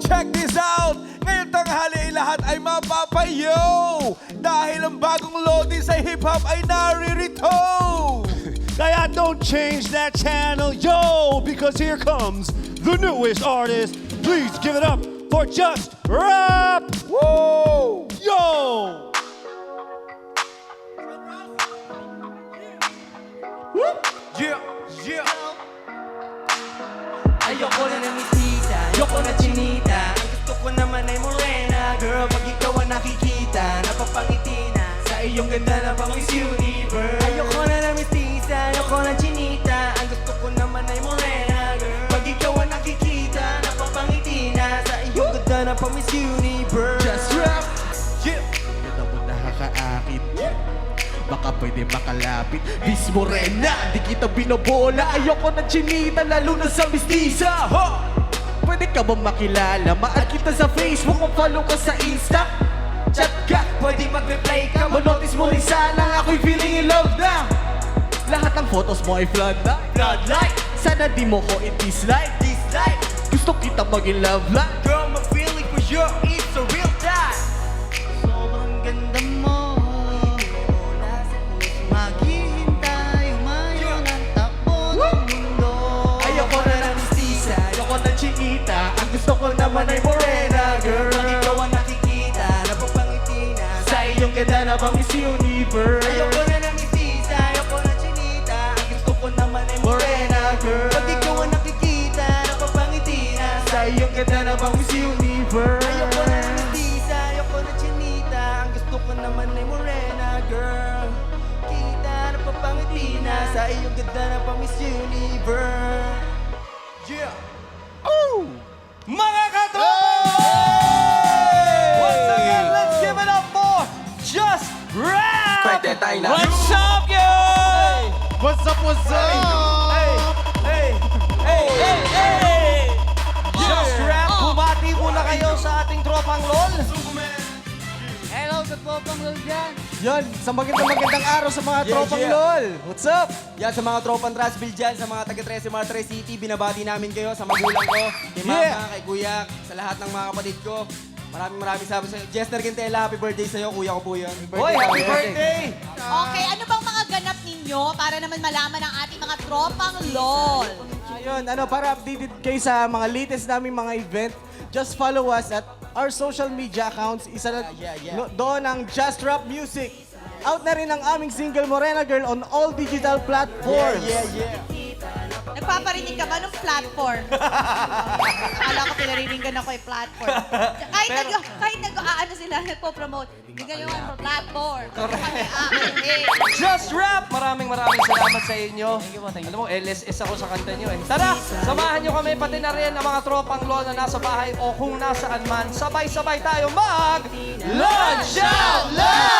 Check this out! Ngayong tanghali ay lahat ay mapapayo! Dahil ang bagong lodi sa hip-hop ay naririto! Kaya don't change that channel, yo, because here comes the newest artist. Please give it up for Just Rap, Woo! yo! Yeah, yeah! Ayoko na ng misita, iyong ganda na pang Miss Universe? Ayoko na ng mistisa, ayoko na chinita. Ang gusto ko naman ay morena Girl, pag ikaw ang nakikita Napapangiti na. Sa iyong ganda na pang Miss Universe? Just rap Yeah! Ganda mo nakakaakit Baka pwede makalapit. Miss Morena, di kita binobola. Ayoko ng chinita, lalo na sa mistisa. Ha! Pwede ka ba makilala? Ma-add kita sa Facebook Kung follow ka sa Insta Chat ka, Pwede mag-reply ka. Manotice mo rin sana Ako'y feeling in love na. Lahat ng photos mo ay flood na. Bloodlight, Sana di mo ko i-dislike. Dislike. Gusto kita maging love life Girl, my feeling for you ganda na ba Miss Universe? Ayoko na ng mistisa Ayoko na chinita. Ang gusto ko naman ay morena girl. Pag ikaw ang nakikita Napapangiti na. Sa iyong ganda na ba Miss Universe? Ayoko na ng mistisa, ayoko na chinita. Ang gusto ko naman ay morena, girl. Kita na papangiti na. Sa iyong ganda na pa Miss Universe? Yeah! Oh! Mga katropa! Rap! Kwente tayo na. What's up, yo? What's up, what's Hey! Hey! Hey! Hey! Hey! Hey! Just Rap, bumati muna kayo sa ating tropang LOL. Hello sa Popang Lol dyan. Yan, sa magandang magandang araw sa mga Yeah, tropang yeah. LOL What's up? Yan sa mga tropang Trasville dyan, sa mga taga Trece Martres City, binabati namin kayo sa magulang ko, kay mama, Yeah. kay kuya, sa lahat ng mga kapatid ko. Maraming maraming sabi sa'yo. Jester Quintela, happy birthday sa'yo. Kuya ko po yun. Hoy, happy birthday! Okay, ano bang mga ganap ninyo para naman malaman ang ating mga tropang LOL? Ayun, ano, para updated kayo sa mga latest naming mga event, just follow us at our social media accounts. Isa na Yeah, yeah, yeah. no- doon ang Just Rap Music. Out na rin ang aming single Morena Girl on all digital platforms. Yeah, yeah. Nagpaparinig ka ba ng platform? Akala ko pinariningan ako yung platform. Kahit nag, kahit nag, ano sila, nagpo-promote. Bigyan nyo ang platform. Kami, eh. Just Rap! Maraming maraming salamat sa inyo. Alam mo, LSS ako sa kanta nyo eh. Tara, samahan nyo kami pati na rin ang mga tropang LOL na nasa bahay o kung nasaan man. Sabay-sabay tayo mag... Lunch Out Loud!